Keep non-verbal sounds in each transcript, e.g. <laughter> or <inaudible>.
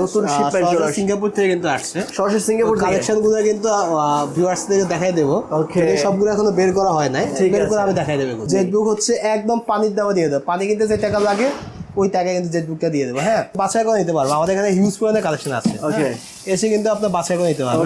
নতুন shipment চলে আসছে। সিঙ্গাপুর থেকে কিন্তু আসছে। সরাসরি সিঙ্গাপুর থেকে কালেকশনগুলো কিন্তু ভিউয়ার্স থেকে দেখাই দেবো. সবগুলো এখনও বের করা হয় নাই বের করে আমি দেখাই দেবো জেট বুক হচ্ছে একদম পানির দামে দিয়ে দেবো। পানি কিনতে যে টাকা লাগে ওই টাকা কিন্তু জেট বুকটা দিয়ে দেবো। হ্যাঁ বাছাই করে নিতে পারব। আমাদের এখানে হিউজ পরিমাণে কালেকশন আছে। Okay. হ্যাঁ। এসে কিন্তু আপনার বাছাই করে নিতে পারব।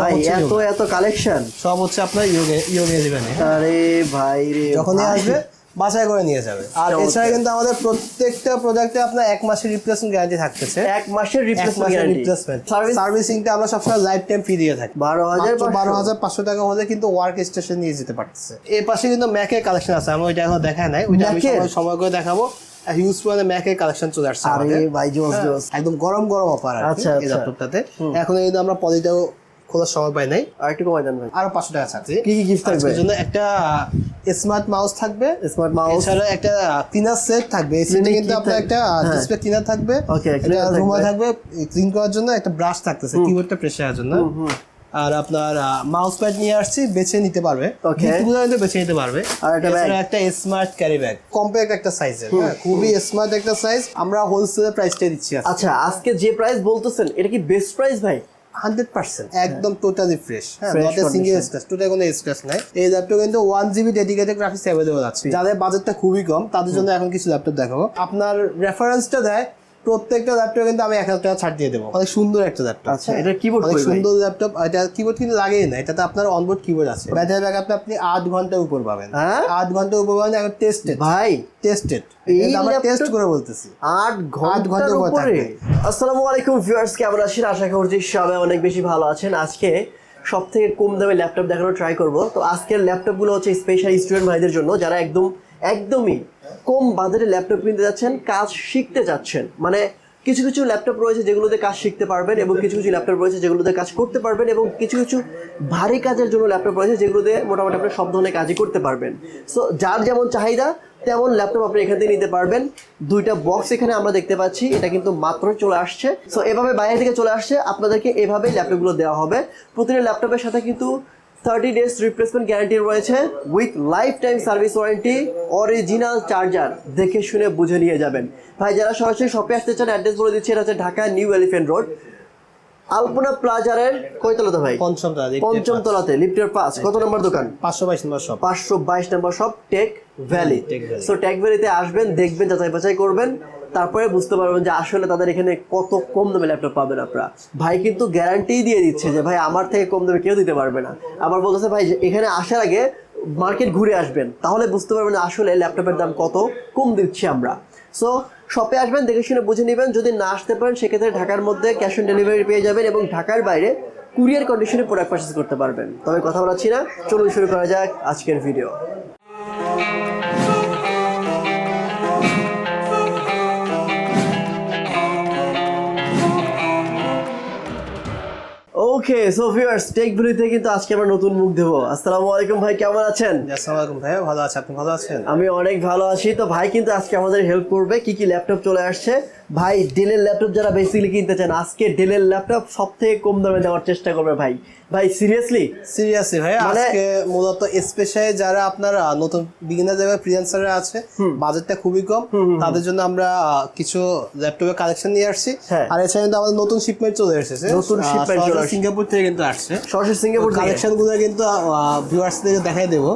ভাই এত এত কালেকশন সব হচ্ছে আপনার ইয়োগে ইয়োগে দিবেন আরে ভাই রে যখনই। আসবে বাছাই করে নিয়ে যাবে। আর এছাড়া কিন্তু আমাদের প্রত্যেকটা প্রোডাক্টে আপনার এক মাসের রিপ্লেসমেন্ট গ্যারান্টি থাকতেছে। এক মাসের রিপ্লেসমেন্ট সার্ভিসিংটা আমরা সবসময় লাইফ টাইম ফ্রি দিয়ে থাকি। বারো হাজার বারো হাজার পাঁচশো টাকা হলে কিন্তু ওয়ার্ক স্টেশন নিয়ে যেতে পারতেছে। এই পাশে কিন্তু ম্যাকের কালেকশন আছে আমি ওইটা এখন দেখায় নাই। ওইটা আমি সময়- করে দেখাবো। হিউজ পরিমাণে ম্যাকের কালেকশন চলে আসছে আরে ভাই জোস হ্যাঁ, জোস। একদম গরম গরম অফার আচ্ছা, এই আচ্ছা। ল্যাপটপটাতে এখন কিন্তু আমরা পলিটাও খোলার সময় পাই নাই। আর একটু কমাই দেন ভাই। আরও পাঁচশো টাকা ছাড়ছি। কি কি গিফট থাকবে? জন্য একটা স্মার্ট মাউস থাকবে। স্মার্ট মাউস এছাড়া একটা ক্লিনার সেট থাকবে। এই সেটে কিন্তু আপনার একটা হ্যাঁ। ডিসপ্লে ক্লিনার থাকবে। একটা রুমা থাকবে। ক্লিন করার জন্য একটা ব্রাশ থাকতেছে। কিবোর্ডটা প্রেসারের জন্য। আর আপনার মাউস প্যাড নিয়ে আসছি। বেছে নিতে পারবে. গিফটগুলো কিন্তু বেছে নিতে পারবে। আর একটা স্মার্ট ক্যারি ব্যাগ কম্প্যাক্ট একটা সাইজের হ্যাঁ খুবই স্মার্ট একটা সাইজ আমরা হোলসেল প্রাইসটাই দিচ্ছি আচ্ছা আজকে যে প্রাইস বলতেছেন এটা কি বেস্ট প্রাইস ভাই? হান্ড্রেড পার্সেন্ট একদম টোটালি ফ্রেশ হ্যাঁ সিঙ্গেল স্ক্র্যাচ টোটাল কোনো স্ক্র্যাচ নাই। এই ল্যাপটপ কিন্তু one GB dedicated graphics available আছে। যাদের বাজেটটা খুবই কম তাদের জন্য এখন কিছু ল্যাপটপ দেখাবো। আপনার রেফারেন্সটা দেয় প্রত্যেকটা ল্যাপটপ কিন্তু আমি এক হাজার টাকা ছাড় দিয়ে দেবো। অনেক সুন্দর একটা ল্যাপটপ। আচ্ছা, এটার keyboard অনেক সুন্দর ল্যাপটপ। এটা কিবোর্ড কিন্তু লাগেই না এটাতে আপনার অনবোর্ড কিবোর্ড আছে। ব্যাটারি ব্যাকআপটা আপনি আট ঘণ্টার উপর পাবেন। হ্যাঁ? আট ঘণ্টার উপর পাবেন এখন টেস্টেড ভাই টেস্টেড এই আমরা টেস্ট করে বলতেছি। আট ঘণ্টার উপরে আসসালামু আলাইকুম ভিউয়ার্স কেমন আছেন? আশা করছি সবাই অনেক বেশি ভালো আছেন। আজকে সব থেকে কম দামে ল্যাপটপ দেখানোর ট্রাই করব। তো আজকের ল্যাপটপগুলো হচ্ছে স্পেশাল স্টুডেন্ট ভাইদের জন্য যারা একদম একদমই কম বাজারে ল্যাপটপ কিনতে যাচ্ছেন, কাজ শিখতে যাচ্ছেন। মানে কিছু কিছু ল্যাপটপ রয়েছে যেগুলোতে কাজ শিখতে পারবেন এবং কিছু কিছু ল্যাপটপ রয়েছে যেগুলোতে কাজ করতে পারবেন এবং কিছু কিছু ভারী কাজের জন্য ল্যাপটপ রয়েছে যেগুলোতে মোটামুটি আপনি সব ধরনের কাজই করতে পারবেন। সো যার যেমন চাহিদা, তেমন ল্যাপটপ আপনি এখান থেকে নিতে পারবেন। দুইটা বক্স এখানে আমরা দেখতে পাচ্ছি, এটা কিন্তু মাত্র চলে আসছে। সো এভাবে বাইরে থেকে চলে আসছে, আপনাদেরকে এভাবেই ল্যাপটপগুলো দেওয়া হবে। প্রতিটা ল্যাপটপের সাথে কিন্তু থার্টি ডেজ রিপ্লেসমেন্ট গ্যারান্টি রয়েছে with lifetime service warranty original charger দেখে শুনে বুঝে নিয়ে যাবেন। ভাই যারা সরাসরি শপে আসতে চান অ্যাড্রেস বলে দিচ্ছি এটা হচ্ছে Dhaka new elephant road Alpana প্লাজারের কয়তলাতে ভাই? পঞ্চম পঞ্চম তলাতে লিফটের পাঁচ কত নম্বর দোকান? পাঁচশো বাইশ নম্বর সব পাঁচশো বাইশ নম্বর সব টেক ভ্যালি সো টেক ভ্যালিতে আসবেন দেখবেন যাচাই বাছাই করবেন। তারপরে বুঝতে পারবেন যে আসলে তাদের এখানে কত কম দামে ল্যাপটপ পাবেন আপনারা। ভাই কিন্তু গ্যারান্টি দিয়ে দিচ্ছে যে, ভাই, আমার থেকে কম দামে কেউ দিতে পারবে না। আবার বলতেছে, ভাই এখানে আসার আগে মার্কেট ঘুরে আসবেন। তাহলে বুঝতে পারবেন আসলে ল্যাপটপের দাম কত কম দিচ্ছি আমরা। সো শপে আসবেন, দেখে শুনে বুঝে নেবেন। যদি না আসতে পারেন, সেক্ষেত্রে ঢাকার মধ্যে ক্যাশ অন ডেলিভারি পেয়ে যাবেন এবং ঢাকার বাইরে কুরিয়ার কন্ডিশনে প্রোডাক্ট পারচেস করতে পারবেন। তবে কথা বলাচ্ছি না। চলুন শুরু করা যাক আজকের video okay so viewers tech ভিডিওতে কিন্তু আজকে আমরা নতুন মুখ দেবো। আসসালামু আলাইকুম ভাই কেমন আছেন? আসসালামু আলাইকুম ভাই ভালো আছে আপনি ভালো আছেন? আমি অনেক ভালো আছি। তো ভাই কিন্তু আজকে আমাদের হেল্প করবে কি কি ল্যাপটপ চলে আসছে ভাই ডেলের ল্যাপটপ যারা বেসিক্যালি কিনতে চান আজকে ডেলের ল্যাপটপ সব থেকে কম দামে দেওয়ার চেষ্টা করবে ভাই। ভাই সিরিয়াসলি সিরিয়াসলি ভাই মানে- আজকে মূলত স্পেশাল যারা আপনার নতুন বিগিনার যারা ফ্রিল্যান্সাররা আছে বাজেটটা খুবই কম। তাদের জন্য আমরা কিছু ল্যাপটপের কালেকশন নিয়ে আসছি। হ্যাঁ। আর এছাড়া কিন্তু আমাদের নতুন শিপমেন্ট চলে এসেছে। নতুন shipment চলে সিঙ্গাপুর থেকে কিন্তু আসছে। সরাসরি সিঙ্গাপুর কালেকশনগুলো কিন্তু ভিউয়ার্স থেকে দেখাই দেবো.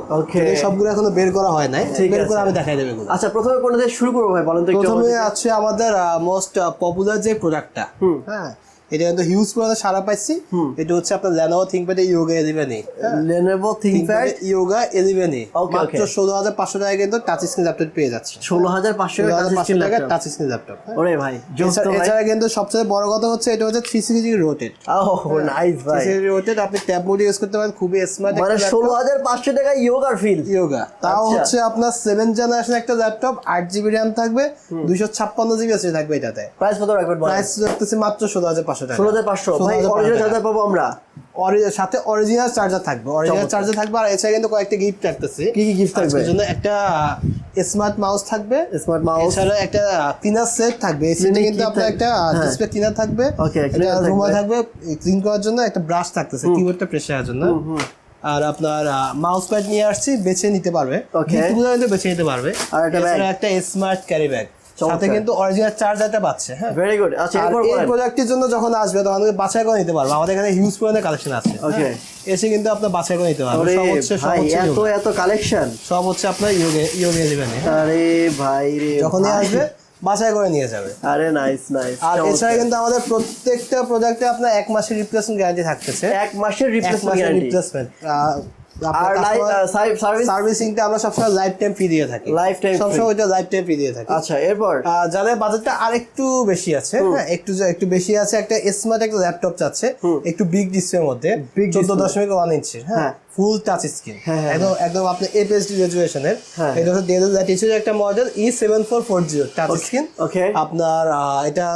সবগুলো এখনও বের করা হয় নাই। বের করে আমি দেখাই দেবো আচ্ছা প্রথমে কোন দিয়ে শুরু করব ভাই বলেন তো প্রথমে। আছে আমাদের মোস্ট পপুলার যে প্রোডাক্টটা হ্যাঁ? এটা কিন্তু হিউজ পরিমাণে সারা পাইছি। এটা হচ্ছে আপনার Lenovo ThinkPad Yoga Lenovo ThinkPad Yoga মাত্র ষোলো হাজার পাঁচশো টাকা কিন্তু টাচ স্ক্রিন ল্যাপটপ পেয়ে যাচ্ছে। ষোলো হাজার পাঁচশো টাকা টাচ স্ক্রিন ল্যাপটপ ওরে ভাই তো ভাই। এছাড়া কিন্তু সবচেয়ে বড় কথা হচ্ছে এটা হচ্ছে থ্রি সিক্সটি রোটেট নাইস ভাই। রোটেট আপনি ট্যাব মোড ইউজ করতে পারেন খুবই স্মার্ট মানে ষোলো হাজার পাঁচশো টাকা ইয়োগার ফিল ইয়োগা তাও আচ্ছা। হচ্ছে আপনার সেভেন জেনারেশন একটা ল্যাপটপ আট জিবি র্যাম থাকবে দুইশো ছাপ্পান্ন জিবি আছে থাকবে এটাতে। প্রাইস কত রাখবেন প্রাইস রাখতেছি মাত্র ষোলো হাজার পাঁচশো টাকা। ষোলো হাজার পাঁচশো। ভাই অরিজিনাল চার্জার পাবো আমরা। সাথে অরিজিনাল চার্জার থাকবে। অরিজিনাল চার্জার থাকবে আর এছাড়া কিন্তু কয়েকটা গিফট রাখতেছি। কি কি গিফট থাকবে? জন্য একটা স্মার্ট মাউস থাকবে। স্মার্ট মাউস এছাড়া একটা ক্লিনার সেট থাকবে। এই সেটে কিন্তু আপনার একটা হ্যাঁ। ডিসপ্লে ক্লিনার থাকবে। রুমা থাকবে। ক্লিন করার জন্য একটা ব্রাশ থাকতেছে। কিবোর্ডটা জন্য। আর আপনার মাউস প্যাড নিয়ে আসছি। বেছে নিতে পারবে. কিন্তু বেছে নিতে পারবে। আর একটা? একটা স্মার্ট ক্যারি ব্যাগ সাথে কিন্তু অরিজিনাল চার্জারটা পাচ্ছে হ্যাঁ। ভেরি গুড আচ্ছা এই প্রোডাক্টের জন্য যখন আসবে তখন আপনি বাছাই করে নিতে পারব। আমাদের এখানে হিউজ পরিমাণে কালেকশন আছে। Okay. হ্যাঁ? এসে কিন্তু আপনার বাছাই করে নিতে পারবেন সব হচ্ছে সব হচ্ছে এত এত কালেকশন সব হচ্ছে আপনার ইয়োগে ইয়োগে দিবেন আরে ভাই রে যখনই আসবে বাছাই করে নিয়ে যাবে। আরে নাইস নাইস আর এছাড়া কিন্তু আমাদের প্রত্যেকটা প্রোডাক্টে আপনার এক মাসের রিপ্লেসমেন্ট গ্যারান্টি থাকতেছে। এক মাসের রিপ্লেসমেন্ট রিপ্লেসমেন্ট আর সার্ভিস সার্ভিসিংটা আমরা সবসময় লাইফ টাইম ফ্রি দিয়ে থাকি। Lifetime সবসময় ওইটা লাইফ টাইম ফ্রি দিয়ে থাকি। আচ্ছা এরপর? যাদের বাজেটটা আরেকটু বেশি আছে হ্যাঁ একটু একটু বেশি আছে একটা স্মার্ট একটা ল্যাপটপ চাচ্ছে একটু বিগ ডিসপ্লের মধ্যে চোদ্দ। দশমিক ওয়ান ইঞ্চি হ্যাঁ। হ্যাঁ। ফুল টাচ স্ক্রিন হ্যাঁ, হ্যাঁ, একদম একদম আপনি এপিএসডি রেজুলেশনের হ্যাঁ। এটা হচ্ছে ডেল ল্যাটিচিউড একটা model E seven four four zero touch screen okay. আপনার এটা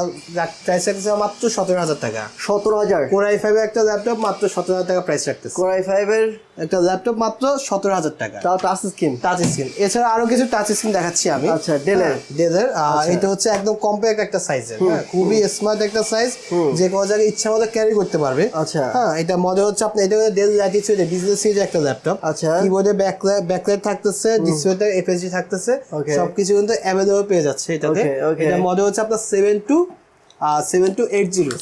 প্রাইস রাখতেছে মাত্র সতেরো হাজার টাকা। সতেরো হাজার? কোরাই ফাইভ একটা ল্যাপটপ মাত্র সতেরো হাজার টাকা প্রাইস রাখতেছে। কোরাই ফাইভ এর? একটা ল্যাপটপ মাত্র সতেরো হাজার টাকা। তাও টাচ স্ক্রিন টাচ স্ক্রিন এছাড়া আরও কিছু টাচ স্ক্রিন দেখাচ্ছি আমি। আচ্ছা, Dell-এর? ডেলের এটা হচ্ছে একদম কম্প্যাক্ট একটা সাইজের হ্যাঁ খুবই স্মার্ট একটা সাইজ যে কোনো জায়গায় ইচ্ছা মতো ক্যারি করতে পারবে। আচ্ছা। হ্যাঁ এটা মডেল হচ্ছে আপনি এটা ডেল ল্যাটিচিউড বিজনেস সিরিজ একটা ল্যাপটপ আচ্ছা। কিবোর্ডে ব্যাকলাইট ব্যাকলাইট থাকতেছে ডিসপ্লেতে এফএসডি থাকতেছে সবকিছু কিন্তু অ্যাভেলেবল পেয়ে যাচ্ছে এটাতে. এটা মডেল হচ্ছে আপনার seven two seven two eight zero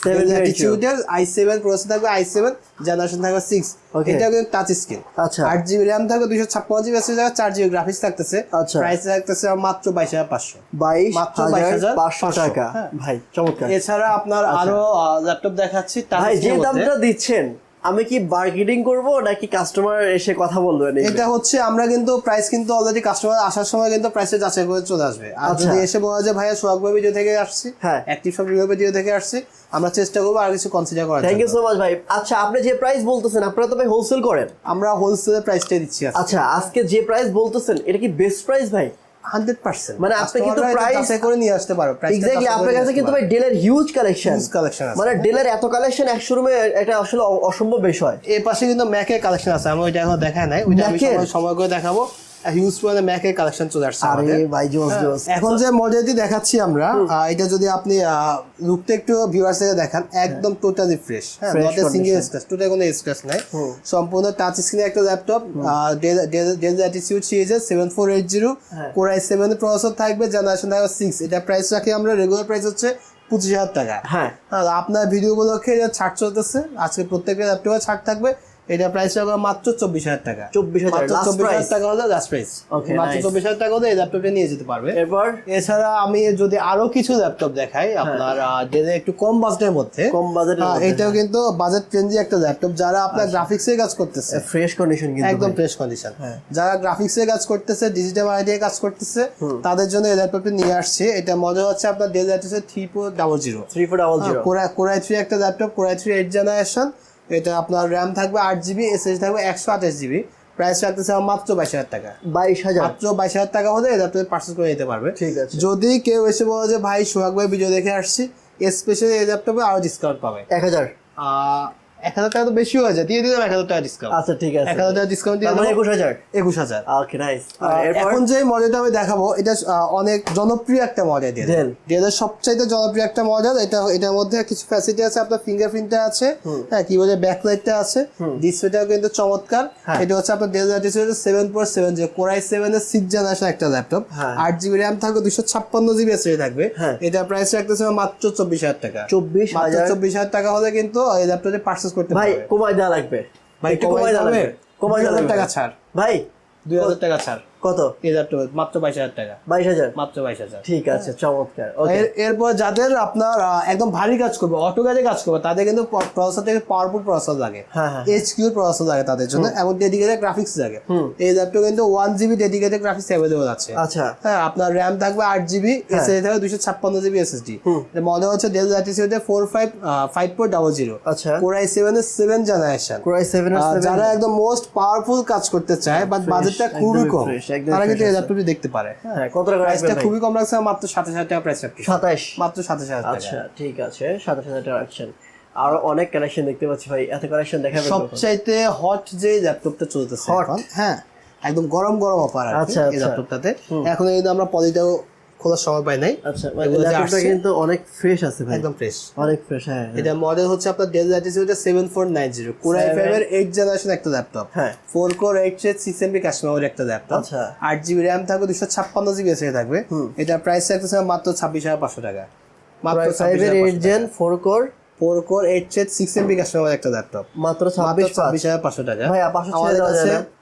i seven processor থাকবে আই সেভেন জেনারেশন থাকবে সিক্স এটা কিন্তু টাচ স্ক্রিন আচ্ছা। আট জিবি র্যাম থাকবে দুইশো ছাপ্পান্ন জিবি এসএসডি থাকবে চার জিবি গ্রাফিক্স থাকতেছে। আচ্ছা। প্রাইস থাকতেছে মাত্র বাইশ হাজার পাঁচশো। বাইশ মাত্র হাজার পাঁচশো। টাকা। হ্যাঁ। ভাই চমৎকার। এছাড়া আপনার আরও ল্যাপটপ দেখাচ্ছি ভাই যে। দামটা দিচ্ছেন আমি কি বার্গেনিং করব নাকি কাস্টমার এসে কথা এগুলো? এটা হচ্ছে আমরা কিন্তু প্রাইস কিন্তু অলরেডি কাস্টমার আসার সময় কিন্তু প্রাইসে যাচাই করে চলে আসবে আর আচ্ছা। যদি এসে বলা যায় ভাইয়া সোহাগ ভাই ভিডিও থেকে আসছি হ্যাঁ। অ্যাক্টিভ সব রিভিউ ভিডিও থেকে আসছি আমরা চেষ্টা করব আর কিছু কনসিডার করার থ্যাংক ইউ সো মাচ ভাই আচ্ছা আপনি যে প্রাইস বলতেছেন আপনারা তো ভাই হোলসেল করেন আমরা হোলসেলের প্রাইসটাই দিচ্ছি আচ্ছা আজকে যে প্রাইস বলতেছেন এটা কি বেস্ট প্রাইস ভাই হান্ড্রেড পার্সেন্ট। মানে আপনি কিন্তু প্রাইস করে নিয়ে আসতে পারো এক্স্যাক্টলি আপনার কাছে কিন্তু পারো। ভাই ডেলের হিউজ কালেকশন কালেকশন collection আছে। মানে ডেলের এত কালেকশন একশো রুমে এটা আসলে অসম্ভব বিষয় এর পাশে কিন্তু ম্যাকের কালেকশন আছে আমি ওইটা এখন দেখায় নাই। ওইটা আমি সময়- সময় করে দেখাবো। হিউজ পরিমাণে ম্যাকের কালেকশন চলে আসছে আরে ভাই জোস হ্যাঁ, জোস এখন যে মডেলটি দেখাচ্ছি আমরা এটা যদি আপনি লুকটা একটু ভিউয়ার্স থেকে দেখান একদম টোটালি ফ্রেশ হ্যাঁ নট সিঙ্গেল স্ক্র্যাচ টোটাল কোনো স্ক্র্যাচ নাই। সম্পূর্ণ টাচ স্ক্রিন একটা ল্যাপটপ ডেল ল্যাটিটিউড সিরিজের সেভেন ফোর এইট জিরো হ্যাঁ। সেভেন প্রসেসর থাকবে জেনারেশন থাকবে সিক্স এটা প্রাইস রাখি আমরা রেগুলার প্রাইস হচ্ছে পঁচিশ হাজার টাকা। হ্যাঁ। আপনার ভিডিও উপলক্ষে ছাড় চলতেছে। আজকে প্রত্যেকটা ল্যাপটপে ছাড় থাকবে। এটা প্রাইস রাখব মাত্র চব্বিশ হাজার টাকা। 24,000 মাত্র last চব্বিশ হাজার টাকা হলে লাস্ট প্রাইস মাত্র. চব্বিশ হাজার টাকা হলে এই ল্যাপটপটা নিয়ে যেতে পারবে। এরপর? এছাড়া আমি যদি আরও কিছু ল্যাপটপ দেখাই আপনার ডেলে একটু কম বাজেটের মধ্যে হ্যাঁ। কম বাজেটের আহ, মধ্যে, হ্যাঁ। এটাও কিন্তু বাজেট ফ্রেন্ডলি একটা ল্যাপটপ যারা আপনার গ্রাফিক্সের কাজ করতেছে। ফ্রেশ কন্ডিশন কিন্তু একদম ফ্রেশ কন্ডিশন হ্যাঁ। যারা গ্রাফিক্সের কাজ করতেছে ডিজিটাল আইডিয়া কাজ করতেছে তাদের জন্য এই ল্যাপটপটি নিয়ে আসছে। এটা মডেল হচ্ছে আপনার ডেল ল্যাপটপের three four double zero three four double zero core i core i three একটা laptop core i three eight generation এটা আপনার র্যাম থাকবে আট জিবি এসএস থাকবে একশো আঠাশ জিবি প্রাইস রাখতেছে মাত্র বাইশ হাজার টাকা। বাইশ হাজার। মাত্র বাইশ হাজার টাকা হলে এটা ল্যাপটপ পার্চেস করে নিতে পারবে ঠিক আছে। যদি কেউ এসে বলে যে ভাই সোহাগ ভাই ভিডিও দেখে আসছি। স্পেশালি এই ল্যাপটপে আরও ডিসকাউন্ট পাবে। এক হাজার। এক হাজার টাকা তো বেশি হয়ে যায় দিয়ে দিলাম এক হাজার টাকা ডিসকাউন্ট আচ্ছা ঠিক আছে। এক হাজার টাকা ডিসকাউন্ট দিয়ে মানে একুশ হাজার। একুশ হাজার। ওকে নাইস এখন যে মডেলটা আমি দেখাবো এটা অনেক জনপ্রিয় একটা মডেল Dell। ডেলের সবচাইতে জনপ্রিয় একটা মডেল এটা এটার মধ্যে কিছু ফ্যাসিলিটি আছে আপনার ফিঙ্গারপ্রিন্টটা আছে হ্যাঁ কি বলে ব্যাকলাইটটা আছে ডিসপ্লেটাও কিন্তু চমৎকার। হ্যাঁ। এটা হচ্ছে আপনার ডেল সেভেন ফোর সেভেন যে কোরাই সেভেন এর সিক্স জেনারেশন একটা ল্যাপটপ। আট জিবি র্যাম থাকবে দুশো ছাপ্পান্ন জিবি এসএসডি থাকবে। হ্যাঁ। এটা প্রাইস রাখতেছে মাত্র চব্বিশ হাজার টাকা। চব্বিশ হাজার। চব্বিশ হাজার টাকা হলে কিন্তু এই ল্যাপটপে পার্চেস করতে ভাই কমায় কমাই দেওয়া লাগবে। ভাই কমায় কমাই দেওয়া লাগবে। কমাই দেওয়া টাকা ছাড়। ভাই দুই হাজার টাকা ছাড়। কত? মাত্র বাইশ হাজার টাকা। বাইশ হাজার? মাত্র বাইশ হাজার। ঠিক আছে চমৎকার এরপর যাদের আপনার একদম ভারী কাজ করবে অটো কাজে কাজ করবে তাদের কিন্তু প্রসেসর থেকে পাওয়ারফুল প্রসেসর লাগে। হ্যাঁ, হ্যাঁ। এইচ কিউ প্রসেসর লাগে তাদের জন্য এবং ডেডিকেটেড গ্রাফিক্স লাগে। এই ল্যাপটপ কিন্তু one GB dedicated graphics available আছে। আচ্ছা। হ্যাঁ আপনার র্যাম থাকবে আট জিবি এসএসডি থাকবে দুশো ছাপ্পান্ন জিবি এসএসডি মডেল হচ্ছে Dell Latitude E four five five four double zero আচ্ছা। কোরাই সেভেন এর seven generation core i seven যারা একদম মোস্ট পাওয়ারফুল কাজ করতে চায় বাট বাজেটটা খুবই কম। তারা কিন্তু এই ল্যাপটপটি দেখতে পারে। হ্যাঁ কত টাকা প্রাইসটা খুবই কম রাখছে মাত্র সাতাশ হাজার টাকা প্রাইস রাখছি। সাতাশ। মাত্র সাতাশ হাজার আচ্ছা ঠিক আছে সাতাশ হাজার টাকা রাখছেন। আরও অনেক কালেকশন দেখতে পাচ্ছি ভাই এত কালেকশন দেখাবেন কখন? সবচাইতে হট যে ল্যাপটপটা চলতেছে হট হ্যাঁ একদম গরম গরম অফার আছে আচ্ছা, এই আচ্ছা। ল্যাপটপটাতে। এখন কিন্তু আমরা পলিটাও খোলার সময় পাই নাই। আচ্ছা ল্যাপটপটা কিন্তু অনেক ফ্রেশ আছে ভাই। একদম ফ্রেশ অনেক ফ্রেশ হ্যাঁ। এটা মডেল হচ্ছে আপনার Dell nine zero core i Seven- এর এইট জেনারেশন একটা ল্যাপটপ হ্যাঁ। Four core eight thread six MB customer একটা ল্যাপটপ আচ্ছা। আট জিবি র্যাম থাকবে দুশো ছাপ্পান্ন জিবি এসে থাকবে। এটা প্রাইস থাকতেছে মাত্র ছাব্বিশ হাজার পাঁচশো টাকা। মাত্র প্রায় ফাইভের eight gen four core four core eight thread six MB customer একটা ল্যাপটপ মাত্র ছাব্বিশ ছাব্বিশ হাজার পাঁচশো টাকা। ভাই, পাঁচশো আমাদের কাছে?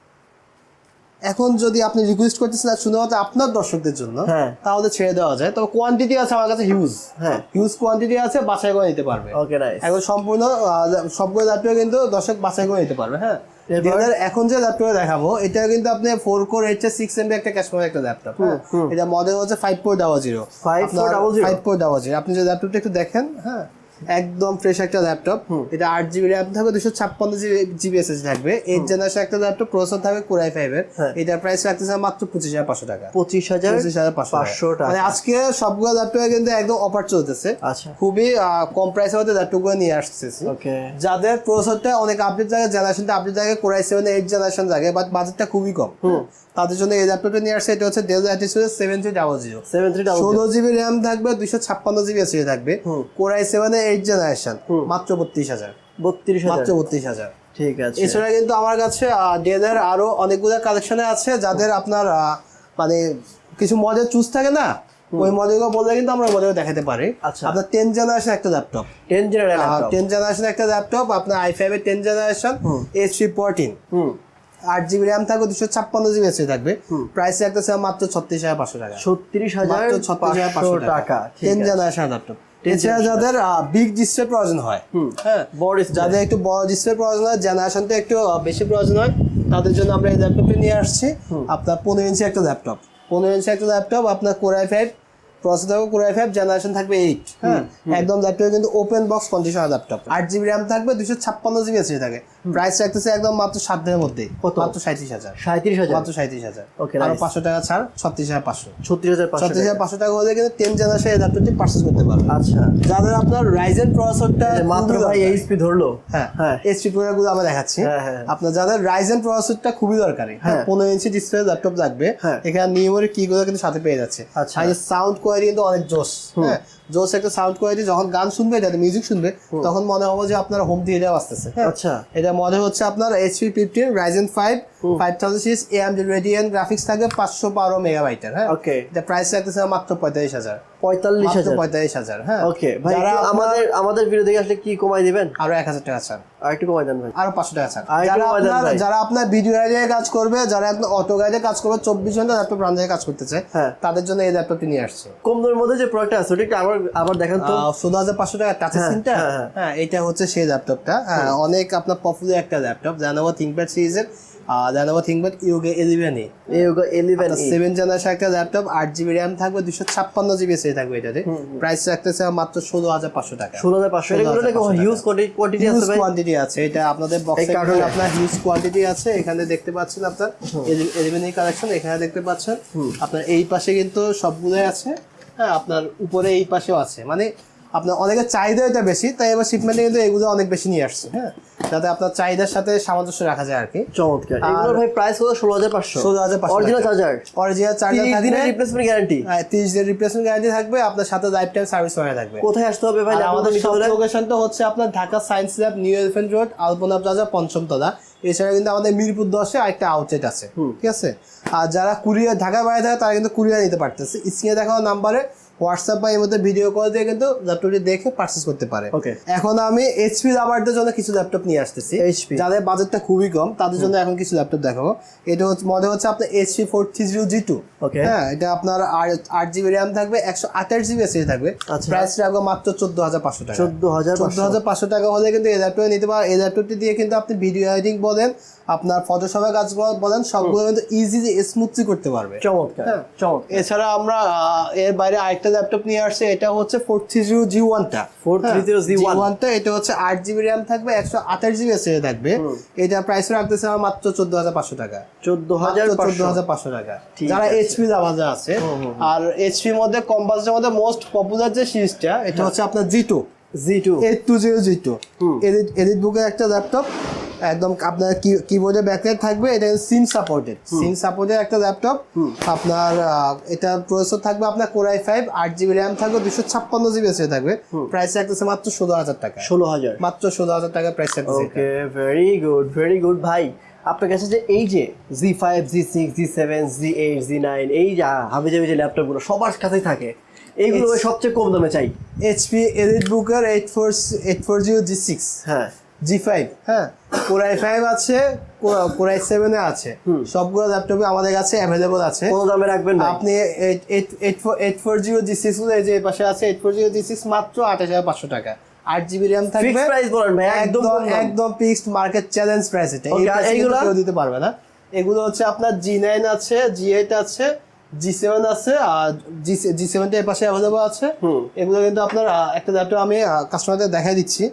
এখন যদি আপনি রিকোয়েস্ট করতেছেন আর শুধুমাত্র আপনার দর্শকদের জন্য হ্যাঁ। তাহলে ছেড়ে দেওয়া যায়। তবে কোয়ান্টিটি আছে আমার কাছে হিউজ হ্যাঁ। হিউজ কোয়ান্টিটি আছে বাছাই করে নিতে পারবে। ওকে নাইস এখন সম্পূর্ণ সবগুলো ল্যাপটপ কিন্তু দর্শক বাছাই করে নিতে পারবে হ্যাঁ? এখন যে ল্যাপটপ দেখাবো এটা কিন্তু আপনি four core H six MB একটা ক্যাশমের একটা ল্যাপটপ এটা মডেল হচ্ছে five four double zero 5400? Five four double zero আপনি যে ল্যাপটপটা একটু দেখেন হ্যাঁ। একদম ফ্রেশ একটা ল্যাপটপ এটা আট জিবি র্যাম থাকবে দুশো ছাপ্পান্ন জিবি এসএস থাকবে। এইট জেনারেশন একটা ল্যাপটপ প্রসেসর থাকবে কোরাই ফাইভ এর। হ্যাঁ। এটা প্রাইস রাখতেছে মাত্র পঁচিশ হাজার পাঁচশো টাকা। পঁচিশ হাজার পঁচিশ হাজার পাঁচশো টাকা। মানে আজকে সবগুলো ল্যাপটপে কিন্তু একদম অফার চলতেছে। আচ্ছা। খুবই কম প্রাইসের মধ্যে ল্যাপটপগুলো নিয়ে আসতেছি। যাদের প্রসেসরটা অনেক আপডেট জায়গায় জেনারেশনটা আপডেট জায়গায় core i seven eight generation জায়গায় বাট বাজেটটা খুবই কম। তাদের জন্য এই ল্যাপটপটা নিয়ে আসছে এটা হচ্ছে Dell অ্যাটিসিউড seven three double zero seven three ষোলো জিবি র্যাম থাকবে দুইশো ছাপ্পান্ন জিবি এসে থাকবে। কোরাই সেভেন এইট জেনারেশন মাত্র বত্রিশ হাজার। বত্রিশ মাত্র বত্রিশ হাজার। ঠিক আছে। এছাড়া কিন্তু আমার কাছে ডেলের আরও অনেকগুলো কালেকশনে আছে যাদের আপনার মানে কিছু মডেল চুজ থাকে না ওই মডেলগুলো বললে কিন্তু আমরা মডেল দেখাতে পারি। আচ্ছা। আপনার টেন জেনারেশন একটা laptop ten general ten generation একটা ল্যাপটপ আপনার আই ফাইভ এর ten generation H three fourteen আট জিবি র্যাম থাকবে দুশো ছাপ্পান্ন জিবি এসে থাকবে। প্রাইস রাখতেছে মাত্র ছত্রিশ হাজার পাঁচশো টাকা। ছত্রিশ হাজার ছত্রিশ হাজার পাঁচশো টাকা। টেন জেনারেশন ল্যাপটপ এছাড়া যাদের বিগ ডিসপ্লে প্রয়োজন হয় হ্যাঁ বড় যাদের একটু বড় ডিসপ্লে প্রয়োজন হয় জেনারেশনটা একটু বেশি প্রয়োজন হয় তাদের জন্য আমরা এই ল্যাপটপটি নিয়ে আসছি। আপনার পনেরো ইঞ্চি একটা ল্যাপটপ পনেরো ইঞ্চি একটা ল্যাপটপ আপনার কোরাই ফাইভ প্রসেসর থাকবে কোরাই ফাইভ জেনারেশন থাকবে এইট হ্যাঁ একদম ল্যাপটপ কিন্তু ওপেন বক্স কন্ডিশন ল্যাপটপ আট জিবি র্যাম থাকবে দুশো ছাপ্পান্ন জিবি এসে থাকে প্রাইস রাখতেছে একদম মাত্র সাত দিনের মধ্যে। কত? মাত্র সাঁত্রিশ হাজার। সাঁত্রিশ হাজার? মাত্র সাঁত্রিশ হাজার। Okay, আরও পাঁচশো টাকা ছাড় ছত্রিশ হাজার পাঁচশো। ছত্রিশ হাজার ছত্রিশ টাকা। হাজার পাঁচশো টাকা হলে কিন্তু টেন জেনারেশন এই ল্যাপটপটি পারচেস করতে পারবে আচ্ছা। যাদের আপনার রাইজেন প্রসেসরটা মাত্র ভাই এইচপি ধরলো। হ্যাঁ হ্যাঁ। এইচপি প্রোডাক্টগুলো আমরা দেখাচ্ছি। হ্যাঁ, হ্যাঁ। আপনার যাদের রাইজেন প্রসেসরটা খুবই দরকারি। হ্যাঁ পনেরো ইঞ্চি ডিসপ্লে ল্যাপটপ লাগবে। এখানে নিউমেরিক কিগুলো কিন্তু সাথে পেয়ে যাচ্ছে। আচ্ছা। সাউন্ড কোয়ালিটি কিন্তু অনেক জোস হ্যাঁ জোস একটা সাউন্ড কোয়ালিটি যখন গান শুনবে এটা মিউজিক শুনবে তখন মনে হবে যে আপনার হোম থিয়েটার আসতেছে। হ্যাঁ। আচ্ছা। এটা মনে হচ্ছে আপনার HP fifteen Ryzen five five thousand six AMD Radeon graphics থাকবে পাঁচশো বারো মেগাবাইটের হ্যাঁ? ওকে এটা প্রাইস রাখতেছে মাত্র পঁয়তাল্লিশ হাজার। পঁয়তাল্লিশ হাজার। পঁয়তাল্লিশ হাজার হ্যাঁ। ওকে ভাই যারা আমাদের আমাদের ভিডিও দেখে আসলে কি কমাই দিবেন? আরও এক হাজার টাকা ছাড় আর একটু কমাই দেন ভাই। আরও পাঁচশো টাকা ছাড় যারা আপনার যারা আপনার ভিডিও কাজ করবে যারা অটো গাইডে কাজ করবে চব্বিশ ঘণ্টা ল্যাপটপ রান কাজ করতে চায় হ্যাঁ। তাদের জন্য এই ল্যাপটপটি নিয়ে আসছে। কম দামের মধ্যে যে প্রোডাক্টটা আছে ওটা আবার আবার দেখান তো। ষোলো হাজার পাঁচশো টাকা টাচ হ্যাঁ, স্ক্রিনটা হ্যাঁ, হ্যাঁ। হ্যাঁ এটা হচ্ছে সেই ল্যাপটপটা হ্যাঁ অনেক আপনার পপুলার একটা ল্যাপটপ জানাব থিঙ্কপ্যাড সিরিজের জানাব থিঙ্কপ্যাড ইউগে ইলেভেন এ এই ইলেভেন সেভেন জেনারেশন একটা ল্যাপটপ আট জিবি র্যাম থাকবে দুশো ছাপ্পান্ন জিবি এসে থাকবে এটাতে। প্রাইস রাখতেছে মাত্র ষোলো হাজার পাঁচশো টাকা। ষোলো হাজার পাঁচশো। এগুলো নাকি 16,500 হিউজ কোয়ান্টিটি আছে হিউজ কোয়ান্টিটি আছে। এটা আপনাদের বক্সে এই আপনার হিউজ কোয়ান্টিটি আছে। এখানে দেখতে পাচ্ছেন আপনার এলিভেন এই কালেকশন এখানে দেখতে পাচ্ছেন আপনার এই পাশে কিন্তু সবগুলোই আছে। হ্যাঁ আপনার উপরে এই পাশেও আছে। মানে আপনার অনেকের চাহিদা এটা বেশি তাই এবার শিপমেন্টে কিন্তু এগুলো অনেক বেশি নিয়ে আসছে হ্যাঁ? যাতে আপনার চাহিদার সাথে সামঞ্জস্য রাখা যায় আর কি। চমৎকার। এগুলোর ভাই প্রাইস কত? ষোলো হাজার পাঁচশো। ষোলো হাজার পাঁচশো অরিজিনাল চার্জার অরিজিনাল চার্জার থাকবে। রিপ্লেসমেন্ট গ্যারান্টি হ্যাঁ, তিরিশ দিনের রিপ্লেসমেন্ট গ্যারান্টি থাকবে আপনার সাথে লাইফ টাইম সার্ভিস হয়ে থাকবে। কোথায় আসতে হবে ভাই? আমাদের হলে লোকেশনটা হচ্ছে আপনার Dhaka science lab new elephant road Alpana plaza পঞ্চমতলা। এছাড়া কিন্তু আমাদের মিরপুর দশে আরেকটা আউটলেট আছে ঠিক আছে? আর যারা কুরিয়ার ঢাকা বাইরে থাকে তারা কিন্তু কুরিয়ার নিতে পারতেছে। স্ক্রিনে দেখানো নাম্বারে হোয়াটসঅ্যাপ বা এর মধ্যে ভিডিও কল দিয়ে কিন্তু ল্যাপটপটি দেখে পারচেস করতে পারে। Okay. এখন আমি এইচপি লাভারদের জন্য কিছু ল্যাপটপ নিয়ে আসতেছি। এইচপি যাদের বাজেটটা খুবই কম তাদের জন্য এখন কিছু ল্যাপটপ দেখাবো। এটা হচ্ছে মডেল হচ্ছে আপনার HP four three zero G two Okay. হ্যাঁ এটা আপনার আট জিবি র্যাম থাকবে একশো আঠাশ জিবি এসে থাকবে। আচ্ছা। প্রাইস রাখব মাত্র চোদ্দ হাজার পাঁচশো টাকা। চোদ্দ হাজার চোদ্দ হাজার পাঁচশো টাকা হলে কিন্তু এই ল্যাপটপ নিতে পারেন এই ল্যাপটপটি দিয়ে কিন্তু আপনি ভিডিও এডিটিং বলেন আপনার ফটোশপের কাজ বলেন সবগুলো কিন্তু ইজিলি স্মুথলি করতে পারবে। চমৎকার হ্যাঁ। চমৎকার। এছাড়া আমরা এর বাইরে আরেকটা ল্যাপটপ নিয়ে আসছে এটা হচ্ছে ফোর থ্রি জিরো জি ওয়ানটা 430G1 ওয়ানটা এটা হচ্ছে আট জিবি র্যাম থাকবে একশো আঠাশ জিবি থাকবে। এটা প্রাইস রাখতেছে আমার মাত্র চোদ্দ হাজার পাঁচশো টাকা। চোদ্দ হাজার চোদ্দ হাজার পাঁচশো টাকা। যারা এইচপি জামাজা আছে আর এইচপির মধ্যে কম্পাসের মধ্যে মোস্ট পপুলার যে সিরিজটা এটা হচ্ছে আপনার G two G two eight two zero G two Elite Elite বুকের একটা ল্যাপটপ একদম আপনার কিবোর্ডে ব্যাকলাইট থাকবে এটা সিম সাপোর্টেড সিম সাপোর্টেড একটা ল্যাপটপ আপনার এটা প্রসেসর থাকবে আপনার কোরাই ফাইভ আট জিবি র্যাম থাকবে দুশো ছাপ্পান্ন জিবি এসে থাকবে। প্রাইস রাখতেছে মাত্র ষোলো হাজার টাকা। ষোলো হাজার। মাত্র ষোলো হাজার টাকা প্রাইস রাখতেছে okay very good very good ভাই। আপনার কাছে যে এই যে G five G six G seven G eight G nine এই যা হাবি জাবি যে ল্যাপটপগুলো সবার কাছেই থাকে এইগুলো সবচেয়ে কম দামে চাই। HP Elite Booker eight four eight four zero G six হ্যাঁ। জি ফাইভ হ্যাঁ। কোরাই ফাইভ আছে কোরাই সেভেনে আছে। সবগুলো ল্যাপটপে আমাদের কাছে অ্যাভেলেবল আছে। কত দামে রাখবেন আপনি eight four zero G six এই যে পাশে আছে eight four zero G six মাত্র আঠাশ হাজার পাঁচশো টাকা। আট জিবি র্যাম থাকবে। প্রাইস বলেন ভাই একদম একদম ফিক্সড মার্কেট চ্যালেঞ্জ প্রাইস এটা। এইগুলা? দিতে পারবে না। এগুলো হচ্ছে আপনার জি নাইন আছে জি এইট আছে জি সেভেন আছে আর জি জি সেভেনটা এর পাশে অ্যাভেলেবল আছে। এগুলো কিন্তু আপনার একটা ল্যাপটপ আমি কাস্টমারদের দেখাই দিচ্ছি।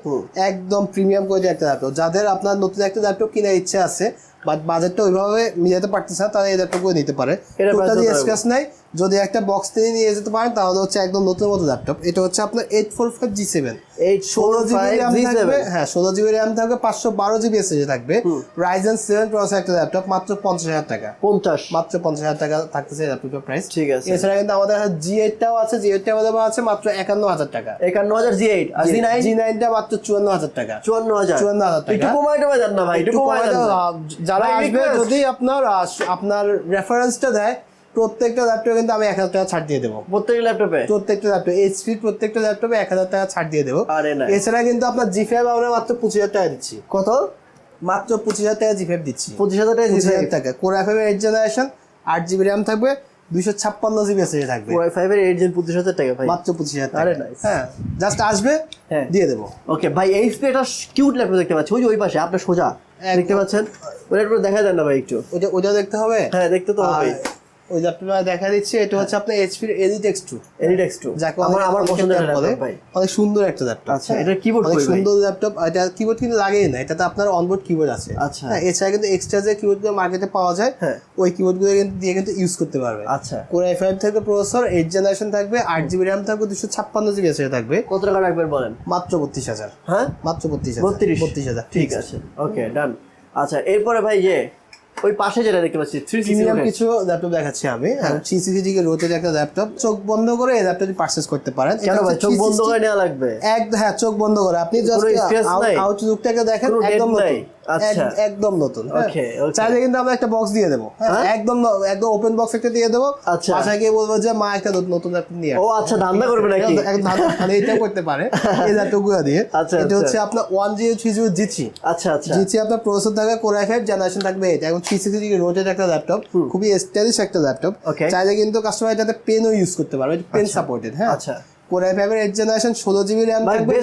একদম প্রিমিয়াম কোয়ালিটির একটা ল্যাপটপ যাদের আপনার নতুন একটা ল্যাপটপ কেনার ইচ্ছে আছে বাট বাজেটটা ওইভাবে মিলাতে পারতেছে না তারা এই ল্যাপটপগুলো নিতে পারে। এটা স্ক্র্যাচ নাই। যদি একটা বক্স থেকে নিয়ে যেতে পারেন তাহলে হচ্ছে একদম নতুন মতো ল্যাপটপ এটা হচ্ছে আপনার eight four five G seven হ্যাঁ ষোলো জিবি র্যাম থাকবে পাঁচশো বারো জিবি এসএসডি থাকবে। রাইজেন সেভেন প্রসেসর একটা ল্যাপটপ মাত্র পঞ্চাশ হাজার টাকা। পঞ্চাশ। মাত্র পঞ্চাশ হাজার টাকা থাকতেছে ল্যাপটপের প্রাইস ঠিক আছে। এছাড়া কিন্তু আমাদের জি এইটটাও আছে জি এইটটা অ্যাভেলেবল আছে মাত্র একান্ন হাজার টাকা একান্ন হাজার জি এইট আর জি নাইন জি নাইনটা মাত্র চুয়ান্ন হাজার টাকা। চুয়ান্ন হাজার চুয়ান্ন হাজার টাকা। একটু কমাই টমাই যান না ভাই একটু একটু কমাই কমায় যান দাও, না। আহ, যারা আসবে যদি আপনার আপনার রেফারেন্সটা দেয় প্রত্যেকটা ল্যাপটপে কিন্তু আমি এক হাজার টাকা ছাড় দিয়ে দেবো। প্রত্যেক ল্যাপটপে প্রত্যেকটা ল্যাপটপ এইচপি প্রত্যেকটা ল্যাপটপে এক হাজার টাকা ছাড় দিয়ে দেবো। আরে না। এছাড়া কিন্তু আপনার জি ফাইভ আমরা মাত্র পঁচিশ হাজার টাকা দিচ্ছি। কত? মাত্র পঁচিশ হাজার টাকা জি ফাইভ দিচ্ছি। পঁচিশ হাজার টাকা পঁচিশ হাজার টাকা। Core F M eight generation আট জিবি র্যাম থাকবে দুইশো ছাপ্পান্ন জিবি এসএসডি থাকবে। ওয়াই ফাইভের এইট জেন পঁচিশ হাজার টাকা ভাই। মাত্র পঁচিশ হাজার আরে টাকা হ্যাঁ জাস্ট আসবে হ্যাঁ। দিয়ে দেবো। ওকে ভাই এইচপি একটা কিউট ল্যাপটপ দেখতে পাচ্ছি। ওই ওই পাশে আপনার সোজা। দেখতে পাচ্ছেন? ওটা একটু দেখা দেন না ভাই একটু। ওটা ওটা দেখতে হবে? হ্যাঁ দেখতে তো হবে। ওই ল্যাপটপটা দেখা দিচ্ছি এটা হচ্ছে আপনার এইচপির Elite X two Elite X two যাকে আমার আমার পছন্দের ল্যাপটপ ভাই। অনেক সুন্দর একটা ল্যাপটপ আচ্ছা, এটার keyboard অনেক সুন্দর ল্যাপটপ এটা কিবোর্ড কিন্তু লাগেই না। এটাতে আপনার অনবোর্ড কিবোর্ড আছে। আচ্ছা। হ্যাঁ, এছাড়া কিন্তু এক্সট্রা যে কিবোর্ডগুলো মার্কেটে পাওয়া যায় হ্যাঁ। ওই কিবোর্ডগুলো কিন্তু দিয়ে কিন্তু ইউজ করতে পারবে আচ্ছা। কোর আই ফাইভ থেকে প্রসেসর এইট জেনারেশন থাকবে আট জিবি র্যাম থাকবে দুশো ছাপ্পান্ন জিবি এসে থাকবে। কত টাকা রাখবেন বলেন? মাত্র বত্রিশ হাজার। হ্যাঁ? মাত্র বত্রিশ হাজার। বত্রিশ। বত্রিশ হাজার। ঠিক আছে। ওকে ডান আচ্ছা এরপরে ভাই যে ওই পাশে যেটা দেখতে পাচ্ছি থ্রি প্রিমিয়াম কিছু ল্যাপটপ দেখাচ্ছি আমি। থ্রি সিসি থেকে রোতের একটা ল্যাপটপ চোখ বন্ধ করে এই ল্যাপটপটি পারচেস করতে পারেন। কেন ভাই? চোখ বন্ধ করে নেওয়া লাগবে। এক হ্যাঁ চোখ বন্ধ করে। আপনি জাস্ট আউটলুকটাকে দেখেন একদম? নতুন। আচ্ছা। একদম নতুন হ্যাঁ। চাইলে কিন্তু আমরা একটা বক্স দিয়ে দেবো হ্যাঁ, হ্যাঁ? একদম একদম ওপেন বক্স একটা দিয়ে দেবো। আচ্ছা। বাসায় গিয়ে বলব যে মা একটা নতুন- ল্যাপটপ নিয়ে ও আচ্ছা ধান্দা করবে নাকি? মানে এটা করতে পারে এই ল্যাপটপগুলো দিয়ে। <laughs> আচ্ছা, এটা আচ্ছা। হচ্ছে আপনার one zero three zero G three আচ্ছা আচ্ছা। জিথি আপনার প্রসেসর থাকবে কোর আই ফাইভ জেনারেশন থাকবে এটা। এবং থ্রি সিক্সটি রোটেড একটা ল্যাপটপ খুবই স্টাইলিশ একটা ল্যাপটপ চাইলে কিন্তু কাস্টমার এটাতে পেনও ইউজ করতে পারবে পেন সাপোর্টেড হ্যাঁ। আচ্ছা। কোর আই ফাইভের এইট জেনারেশন ষোলো জিবি র্যাম থাকবে।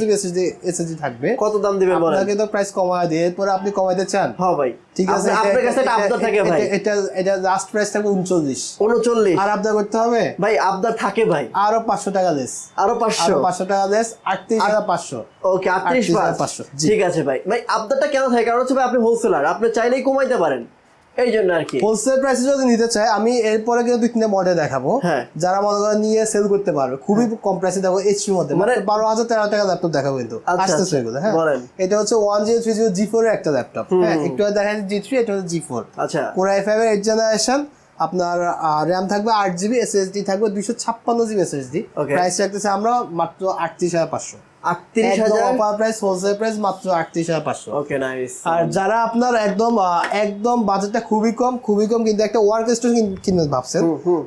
জিবি এসএসডি এসএসডি থাকবে। কত দাম দিবেন আপনাকে তো প্রাইস কমায় দিয়ে এরপরে আপনি কমাইতে চান। হ্যাঁ ভাই। ঠিক আছে আপনার কাছে একটা আবদার থাকে ভাই। এটা এটা লাস্ট প্রাইস থাকবে উনচল্লিশ। উনচল্লিশ। আর আবদার করতে হবে? ভাই আবদার থাকে ভাই। আরও পাঁচশো টাকা লেস আরও পাঁচশো? আরও পাঁচশো টাকা লেস আটত্রিশ হাজার পাঁচশো। ওকে আটত্রিশ 38,500 ঠিক আছে ভাই। ভাই আবদারটা কেন থাকে? কারণ হচ্ছে ভাই আপনি হোলসেলার আপনি চাইলেই কমাইতে পারেন। এই জন্য আর কি। হোলসেল প্রাইসে যদি নিতে চাই আমি এরপরে কিন্তু দুই তিনটা মডেল দেখাবো। হ্যাঁ। যারা মনে করেন নিয়ে সেল করতে পারবে খুবই কম প্রাইসে দেখাবো এইচপির মধ্যে। মানে বারো হাজার তেরো টাকা ল্যাপটপ দেখাবো কিন্তু। আচ্ছা, আসতেছে আচ্ছা। এগুলো হ্যাঁ। এটা হচ্ছে one zero three zero G four এর একটা ল্যাপটপ হ্যাঁ একটু দেখা যাচ্ছে জি থ্রি এটা হচ্ছে জি ফোর আচ্ছা। কোর আই ফাইভ এর এইট জেনারেশন আপনার র্যাম থাকবে আট জিবি এসএসডি থাকবে দুইশো ছাপ্পান্ন জিবি এসএসডি. প্রাইস রাখতেছে আমরা মাত্র আটত্রিশ হাজার পাঁচশো। আটত্রিশ হাজার। অফার প্রাইস হোলসেল প্রাইস মাত্র আটত্রিশ হাজার পাঁচশো। ওকে নাইস আর যারা আপনার একদম একদম বাজেটটা খুবই কম খুবই কম কিন্তু একটা ওয়ার্ক স্টেশন কিনতে ভাবছেন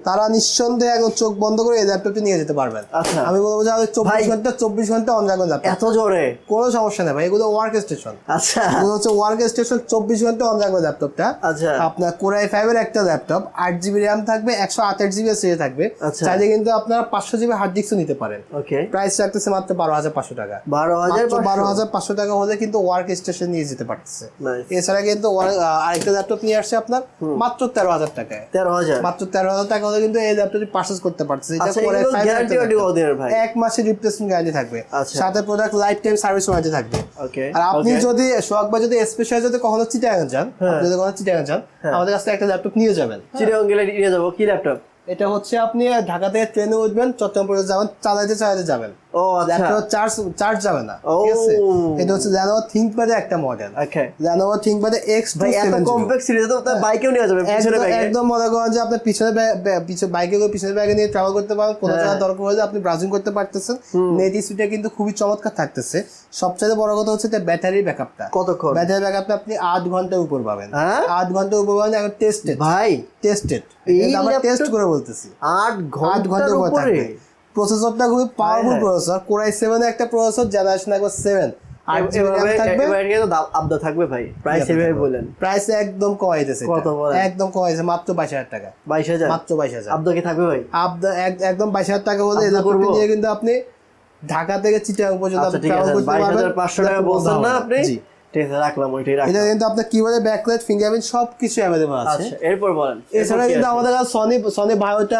তারা নিঃসন্দেহে চোখ বন্ধ করে এই ল্যাপটপটি নিয়ে যেতে পারবেন। আচ্ছা। আমি বলব যে চব্বিশ ঘণ্টা চব্বিশ ঘণ্টা অন এত জোরে? কোনো সমস্যা নেই ভাই এগুলো ওয়ার্ক স্টেশন আচ্ছা। এগুলো হচ্ছে ওয়ার্ক স্টেশন চব্বিশ ঘণ্টা অন ল্যাপটপটা আচ্ছা। আপনার কোরাই ফাইভের একটা ল্যাপটপ আট জিবি র্যাম থাকবে একশো আঠাশ জিবি থাকবে। আচ্ছা। চাইলে কিন্তু আপনারা পাঁচশো জিবি হার্ড ডিস্কও নিতে পারেন। ওকে প্রাইস রাখতেছে মাত্র বারো হাজার পাঁচশো টাকা। বারো হাজার বারো হাজার পাঁচশো টাকা হলে কিন্তু ওয়ার্ক স্টেশন নিয়ে যেতে পারতেছে। এছাড়া কিন্তু আরেকটা ল্যাপটপ নিয়ে আসছে আপনার মাত্র তেরো হাজার টাকায়। তেরো হাজার। মাত্র তেরো হাজার টাকা হলে কিন্তু এই ল্যাপটপটি পারচেজ করতে পারতেছে। আচ্ছা Core এগুলো i5 এর গ্যারান্টি একটা ওয়ারেন্টি laptop। কতদিনের ভাই। এক মাসের রিপ্লেসমেন্ট গ্যারান্টি থাকবে। আচ্ছা। সাথে product life time service warranty থাকবে আর আপনি যদি সোহাগ বা যদি স্পেশাল যদি কখনো চিটাগাং যান হ্যাঁ। যদি কখনো চিটাগাং যান আমাদের কাছ একটা ল্যাপটপ নিয়ে যাবেন। চিড়িয়াং গেলে নিয়ে যাব। কি ল্যাপটপ এটা হচ্ছে আপনি ঢাকা থেকে ট্রেনে উঠবেন চট্টগ্রাম পর্যন্ত যাবেন চালাইতে চালাইতে যাবেন। ও আচ্ছা। ল্যাপটপ চার্জ চার্জ যাবে না ঠিক আছে? এটা হচ্ছে ল্যানোভো থিঙ্কপ্যাডের একটা মডেল ওকে ল্যানোভো থিঙ্কপ্যাডের এক্স ভাই এত কমপ্লেক্স সিরিজ তো তার বাইকেও নেওয়া যাবে পিছনে ব্যাগে একদম মনে করেন যে আপনার পিছনে ব্যাগ- ব্যাগ- পিছনে বাইকে করে পিছনে ব্যাগে নিয়ে ট্রাভেল করতে পারেন কোনো হ্যাঁ। দরকার হলে আপনি ব্রাউজিং করতে পারতেছেন। নেট স্পিডটা কিন্তু খুবই চমৎকার থাকতেছে। সবচেয়ে বড় কথা হচ্ছে এটা ব্যাটারি ব্যাকআপটা কতক্ষণ? ব্যাটারি ব্যাকআপটা আপনি আট ঘণ্টার উপর পাবেন। হ্যাঁ? আট ঘণ্টার উপর পাবেন এখন টেস্টেড ভাই টেস্টেড আমরা টেস্ট করে বলতেছি। আট ঘণ্টার ঘণ্টার উপর? থাকবে। প্রসেসরটা খুবই powerful. Processor core i seven একটা প্রসেসর জেনারেশন একবার সেভেন থাকবে? ভাই। প্রাইস এভাবে বলেন। প্রাইস একদম কমাইতেছে একদম কমাইছে মাত্র বাইশ হাজার টাকা। বাইশ হাজার? মাত্র বাইশ হাজার। আপদা কি থাকবে ভাই? আপ- একদম বাইশ হাজার টাকা হলে নিয়ে কিন্তু আপনি ঢাকা থেকে চিটাগাং পর্যন্ত আচ্ছা আপনি করতে পারবেন। টাকা বলছেন না আপনি? ঠিক আছে রাখলাম এটা কিন্তু আপনার কিবোর্ডে ব্যাকলাইট ফিঙ্গারপ্রিন্ট সবকিছু অ্যাভেলেবল আছে। আচ্ছা এরপর বলেন। এছাড়া কিন্তু আমাদের কাছে সনি সনি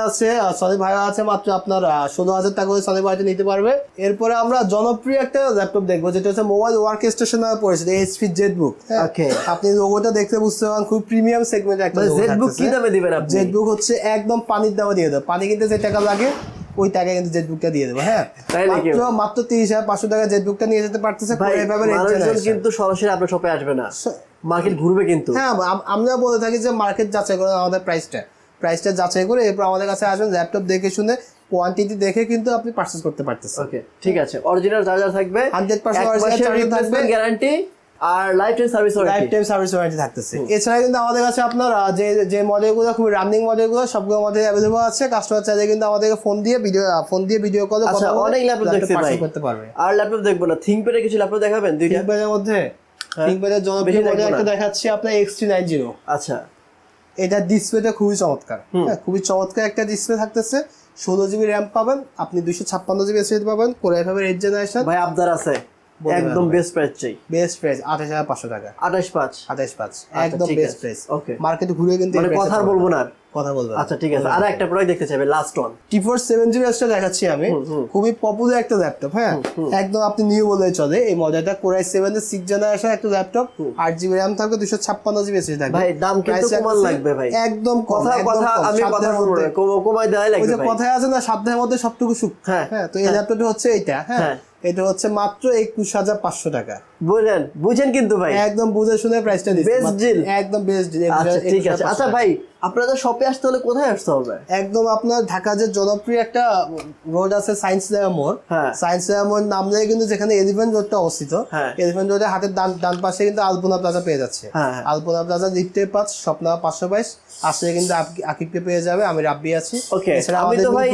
আছে সনি আছে মাত্র আপনার ষোলো হাজার টাকা করে সনি ভাইটা নিতে পারবে। এরপরে আমরা জনপ্রিয় একটা ল্যাপটপ দেখব যেটা হচ্ছে মোবাইল ওয়ার্ক স্টেশন নামে পড়েছে এইচপি জেট বুক Okay. আপনি লোগোটা দেখতে বুঝতে পারেন খুব প্রিমিয়াম সেগমেন্টের একটা মানে জেড বুক কি দামে দিবেন আপনি? জেট বুক হচ্ছে একদম পানির দামে দিয়ে দেবো। পানি কিনতে যে টাকা লাগে ওই টাকায় কিন্তু জেট বুকটা দিয়ে দেবো হ্যাঁ? মাত্র মাত্র তিরিশ হাজার পাঁচশো টাকা জেট বুকটা নিয়ে যেতে পারতেছে। কিন্তু সরাসরি আপনার শপে আসবে না। মার্কেট ঘুরবে কিন্তু। হ্যাঁ আমরা বলে থাকি যে মার্কেট যাচাই করে আমাদের প্রাইসটা প্রাইসটা যাচাই করে এরপর আমাদের কাছে আসবেন ল্যাপটপ দেখে শুনে কোয়ান্টিটি দেখে কিন্তু আপনি পারচেস করতে পারতেছেন। ওকে ঠিক আছে। অরিজিনাল চার্জার থাকবে 100% original charger থাকবে। গ্যারান্টি আর life time service life time service warranty থাকতেছে এছাড়া কিন্তু আমাদের কাছে আপনার যে যে মডেলগুলো খুব রানিং মডেলগুলো সবগুলো মডেল অ্যাভেলেবল আছে। কাস্টমার চাইলে কিন্তু আমাদেরকে ফোন দিয়ে ভিডিও ফোন দিয়ে ভিডিও কলে আচ্ছা অনেক ল্যাপটপ ভাই। করতে পারবে। আর ল্যাপটপ দেখব না। থিংকপ্যাডের কিছু ল্যাপটপ দেখাবেন দুইটা? থিংকপ্যাডের মধ্যে? থিংকপ্যাডের জনপ্রিয় মডেল একটা দেখাচ্ছি আপনার এক্স থ্রি নাইন জিরো আচ্ছা। এটা ডিসপ্লেটা খুবই চমৎকার। হ্যাঁ খুবই চমৎকার একটা ডিসপ্লে থাকতেছে। ষোলো জিবি র্যাম পাবেন। আপনি দুইশো ছাপ্পান্ন জিবি এসএসডি পাবেন। কোরাই ফাইভের এইট জেনারেশন ভাই আবদার আছে। একদম বেস্ট প্রাইস চাই। বেস্ট প্রাইস আঠাশ হাজার পাঁচশো টাকা। আঠাশ পাঁচ। আঠাশ পাঁচ আচ্ছা, একদম বেস্ট। প্রাইস ওকে মার্কেটে ঘুরে কিন্তু মানে কথা বলব না। কথা বলব আচ্ছা ঠিক আছে। আর একটা প্রোডাক্ট দেখতে চাইবে last one T four seven GB এসটা দেখাচ্ছি আমি। খুবই পপুলার একটা ল্যাপটপ হ্যাঁ? একদম আপনি নিউ বলে চলে। এই মডেলটা কোরাই সেভেন এর সিক্স জেনারেশন একটা ল্যাপটপ আট জিবি র্যাম থাকবে দুশো ছাপ্পান্ন জিবি এসএসডি থাকবে। ভাই, দাম কিন্তু কমান লাগবে ভাই। একদম কথা কথা আমি কথা বলব মধ্যে। না কম- দেওয়াই ওই লাগবে যে ভাই। কথায় আছে না সাধ্যের মধ্যে সবটুকু সুখ। হ্যাঁ, হ্যাঁ তো এই ল্যাপটপটা হচ্ছে এইটা হ্যাঁ? হ্যাঁ। এটা হচ্ছে মাত্র একুশ হাজার পাঁচশো টাকা। বুঝলেন বুঝেন কিন্তু ভাই। একদম বুঝে শুনে প্রাইসটা দিচ্ছি। মাত্র- deal। একদম বেস্ট ডিল আচ্ছা ঠিক আছে। আচ্ছা ভাই আপনাদের শপে আসতে হলে কোথায় আসতে হবে? একদম আপনার ঢাকা যে জনপ্রিয় একটা রোড আছে সায়েন্স লেয়ার মোড়। সায়েন্স লেয়ার মোড় নামলে কিন্তু যেখানে এলিভেন্ট রোডটা অবস্থিত। এলিভেন্ট রোডের হাতের ডান ডান পাশে কিন্তু আলপনা প্লাজা পেয়ে যাচ্ছে। আলপনা প্লাজা লিফটের পাঁচ স্বপ্না পাঁচশো বাইশ। আসলে কিন্তু আকিবকে পেয়ে যাবে আমি রাব্বি আছি। ওকে আমি তো ভাই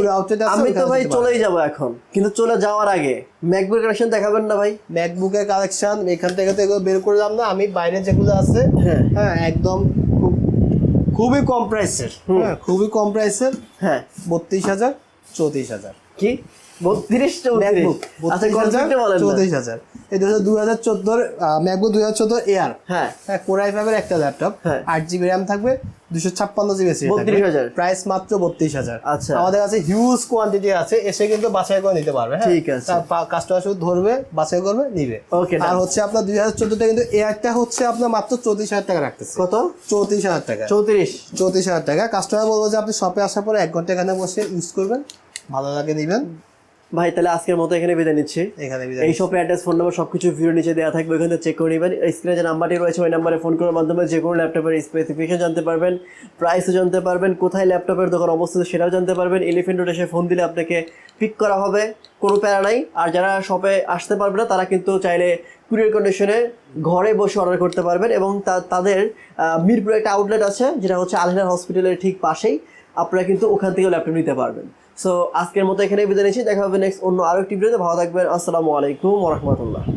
আমি তো ভাই চলেই যাব এখন। কিন্তু চলে যাওয়ার আগে ম্যাকবুক কালেকশন দেখাবেন না ভাই? ম্যাকবুকের কালেকশন এখান থেকে তো এগুলো বের করলাম না আমি বাইরে যেগুলো আছে হ্যাঁ। হ্যাঁ একদম খুব খুবই কম প্রাইসের হ্যাঁ খুবই কম প্রাইসের হ্যাঁ। বত্রিশ হাজার চৌত্রিশ হাজার। কি? বত্রিশ। ম্যাকবুক আচ্ছা বলেন? চৌত্রিশ হাজার। এটা হচ্ছে দুই হাজার চোদ্দোর ম্যাকবুক দুই হাজার চোদ্দোর এয়ার হ্যাঁ। হ্যাঁ কোরাই ফাইভের একটা ল্যাপটপ। আট জিবি র্যাম থাকবে দুশো ছাপ্পান্ন জিবি এসি 32,000 প্রাইস মাত্র বত্রিশ হাজার। আচ্ছা। আমাদের কাছে হিউজ কোয়ান্টিটি আছে এসে কিন্তু বাছাই করে নিতে পারবে হ্যাঁ? ঠিক আছে। কাস্টমার শুধু ধরবে বাছাই করবে নিবে। Okay, আর হচ্ছে আপনার দুই হাজার চোদ্দোটা কিন্তু এয়ারটা হচ্ছে আপনার মাত্র চৌত্রিশ হাজার টাকা রাখতেছে। কত? চৌত্রিশ হাজার টাকা। চৌত্রিশ। চৌত্রিশ হাজার টাকা। কাস্টমার বলব যে আপনি শপে আসার পরে এক ঘণ্টা এখানে বসে ইউজ করবেন ভালো লাগে নিবেন। ভাই তাহলে আজকের মতো এখানে বিদায় নিচ্ছি। এখানে বিদায় এই শপে অ্যাড্রেস ফোন নাম্বার সবকিছু ভিডিও নিচে দেওয়া থাকবে ওখান চেক করে নেবেন। স্ক্রিনে যে নাম্বারটি রয়েছে ওই নাম্বারে ফোন করার মাধ্যমে যে কোনো ল্যাপটপের স্পেসিফিকেশন জানতে পারবেন প্রাইসও জানতে পারবেন কোথায় ল্যাপটপের দোকান অবস্থিত সেটাও জানতে পারবেন। এলিফেন্ট রোড এসে ফোন দিলে আপনাকে পিক করা হবে কোনো প্যারা নাই। আর যারা শপে আসতে পারবে না তারা কিন্তু চাইলে কুরিয়ার কন্ডিশনে ঘরে বসে অর্ডার করতে পারবেন এবং তাদের মিরপুরে একটা আউটলেট আছে যেটা হচ্ছে আলহিনার হসপিটালের ঠিক পাশেই। আপনারা কিন্তু ওখান থেকেও ল্যাপটপ নিতে পারবেন। সো আজকের মতো এখানে বিদায় নিচ্ছি। দেখা হবে নেক্সট অন্য আরও একটি ভিডিওতে ভালো থাকবেন। আসসালামু আলাইকুম রহমতুল্লাহ।